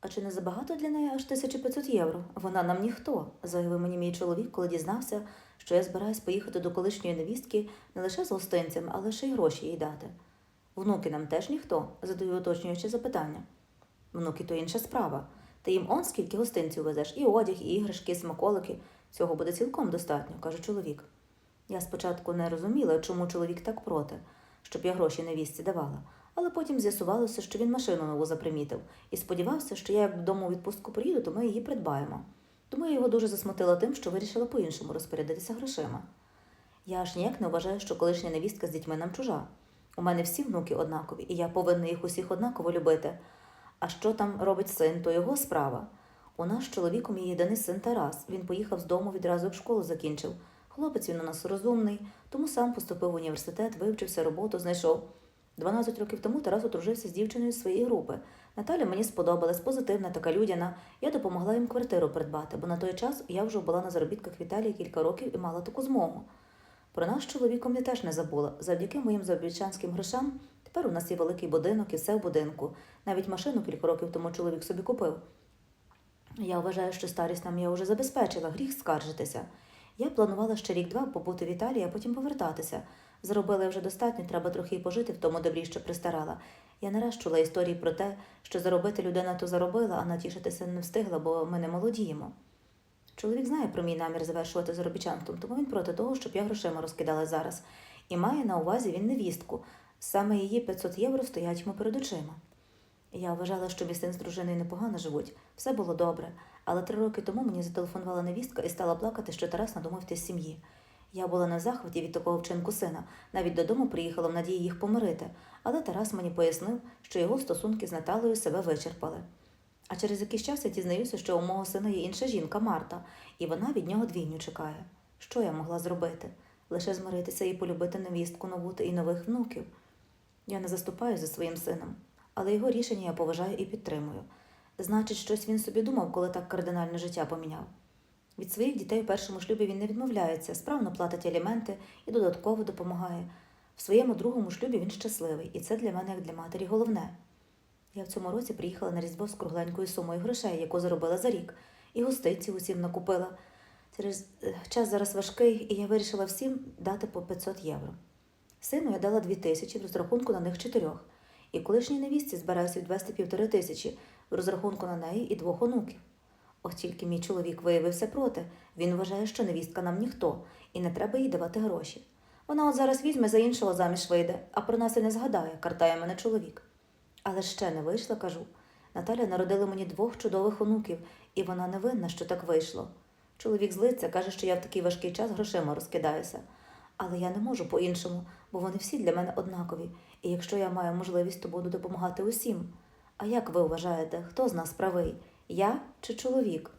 А чи не забагато для неї аж 1500 євро? Вона нам ніхто, заявив мені мій чоловік, коли дізнався, що я збираюсь поїхати до колишньої невістки не лише з гостинцем, але ще й гроші їй дати. Внуки нам теж ніхто, задаю уточнюючи запитання. Внуки то інша справа. Ти їм он скільки гостинців везеш, і одяг, і іграшки, і смаколики. Цього буде цілком достатньо, каже чоловік. Я спочатку не розуміла, чому чоловік так проти, щоб я гроші невістці давала, але потім з'ясувалося, що він машину нову запримітив і сподівався, що я як додому у відпустку приїду, то ми її придбаємо. Тому я його дуже засмутила тим, що вирішила по-іншому розпорядитися грошима. Я аж ніяк не вважаю, що колишня невістка з дітьми нам чужа. У мене всі внуки однакові, і я повинна їх усіх однаково любити. А що там робить син, то його справа. У нас з чоловіком є єдиний син Тарас. Він поїхав з дому відразу як школу закінчив. Хлопець він у нас розумний, тому сам поступив в університет, вивчився, роботу знайшов. 12 років тому Тарас одружився з дівчиною з своєї групи. Наталя мені сподобалась, позитивна, така людяна. Я допомогла їм квартиру придбати, бо на той час я вже була на заробітках в кілька років і мала таку змогу. Про нас чоловіком я теж не забула. Завдяки моїм заробітчанським грошам тепер у нас є великий будинок і все в будинку. Навіть машину кілька років тому чоловік собі купив. Я вважаю, що старість нам я вже забезпечила, гріх скаржитися. Я планувала ще рік-два побути в Італії, а потім повертатися. Заробила вже достатньо, треба трохи й пожити в тому добрі, що пристарала. Я не раз чула історії про те, що заробити людина то заробила, а натішитися не встигла, бо ми не молодіємо. Чоловік знає про мій намір завершувати заробітчанством, тому він проти того, щоб я грошима розкидала зараз. І має на увазі він невістку. Саме її 500 євро стоять йому перед очима. Я вважала, що мій син з дружиною непогано живуть, все було добре, але три роки тому мені зателефонувала невістка і стала плакати, що Тарас надумав з сім'ї. Я була на захваті від такого вчинку сина, навіть додому приїхала в надії їх помирити, але Тарас мені пояснив, що його стосунки з Наталею себе вичерпали. А через якийсь час я дізнаюся, що у мого сина є інша жінка Марта, і вона від нього двійню чекає. Що я могла зробити? Лише змиритися і полюбити невістку нову і нових внуків. Я не заступаю за своїм сином, але його рішення я поважаю і підтримую. Значить, щось він собі думав, коли так кардинально життя поміняв. Від своїх дітей у першому шлюбі він не відмовляється, справно платить аліменти і додатково допомагає. В своєму другому шлюбі він щасливий, і це для мене, як для матері, головне. Я в цьому році приїхала на Різдво з кругленькою сумою грошей, яку заробила за рік, і гостиці усім накупила. Через е, час зараз важкий, і я вирішила всім дати по 500 євро. Сину я дала дві тисячі в розрахунку на них чотирьох, і колишній невістці збираюся відвести півтори тисячі в розрахунку на неї і двох онуків. От тільки мій чоловік виявився проти. Він вважає, що невістка нам ніхто, і не треба їй давати гроші. Вона от зараз візьме за іншого заміж вийде, а про нас і не згадає, картає мене чоловік. Але ще не вийшла, кажу. Наталя народила мені двох чудових онуків, і вона не винна, що так вийшло. Чоловік злиться, каже, що я в такий важкий час грошима розкидаюся. Але я не можу по-іншому, бо вони всі для мене однакові, і якщо я маю можливість, то буду допомагати усім. А як ви вважаєте, хто з нас правий? Я чи чоловік?